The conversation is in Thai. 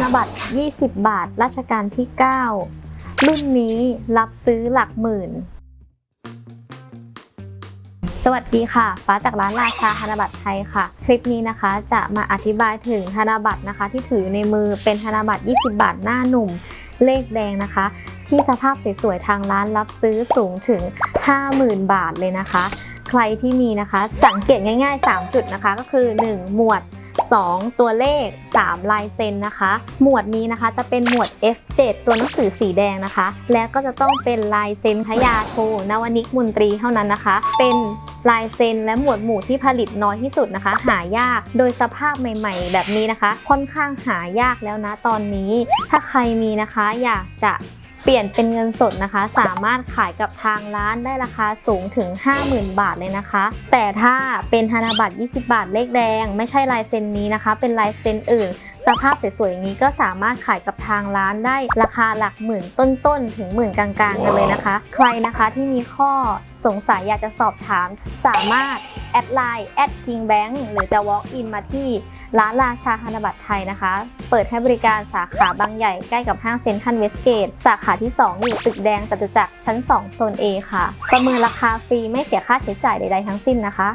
นบัตร 20 บาท รัชกาลที่ 9 รุ่นนี้รับซื้อหลักหมื่น สวัสดีค่ะ ฟ้าจากร้านราชาธนบัตรไทยค่ะ คลิปนี้นะคะจะมาอธิบายถึงธนบัตรนะคะ ที่ถืออยู่ในมือเป็นธนบัตร 20 บาทหน้าหนุ่มเลขแดงนะคะ ที่สภาพสวยๆทางร้านรับซื้อสูงถึง 50,000 บาทเลยนะคะ ใครที่มีนะคะ สังเกตง่าย ๆ 3 จุดนะคะก็คือ 1 หมวด 2 ตัวเลข 3 ลายเซ็นนะคะ หมวดนี้นะคะจะเป็นหมวด F7 ตัวหนังสือสีแดงนะคะ และก็จะต้องเป็นลายเซ็นพยาโทนวนิกมุนตรีเท่านั้นนะคะ เป็นลายเซ็นและหมวดหมู่ที่ผลิตน้อยที่สุดนะคะ หายากโดยสภาพใหม่ๆ แบบนี้นะคะ ค่อนข้างหายากแล้วนะตอนนี้ ถ้าใครมีนะคะอยากจะ เปลี่ยนเป็นเงินสดนะคะ สามารถขายกับทางร้านได้ราคาสูงถึง 50,000 บาทเลยนะคะ แต่ถ้าเป็นธนบัตร 20 บาทเลขแดง ไม่ใช่ลายเซ็นนี้นะคะ เป็นลายเซ็นอื่น สภาพสวยๆอย่างนี้ก็สามารถขายกับทางร้านได้ราคาหลักหมื่นต้นๆ ถึงหมื่นกลางๆ กันเลยนะคะ ใครนะคะที่มีข้อสงสัยอยากจะสอบถาม สามารถแอดไลน์แอดคิงแบงหรือจะ walk in มาที่ร้านราชาธนบัตรไทยนะคะ เปิดให้บริการสาขาบางใหญ่ใกล้กับห้างเซ็นทรัลเวสเกต สาขาที่ 2 อยู่ตึกแดงจตุจักรชั้น 2 โซน A ค่ะ ประเมินราคาฟรีไม่เสียค่าใช้จ่ายใดๆทั้งสิ้นนะคะ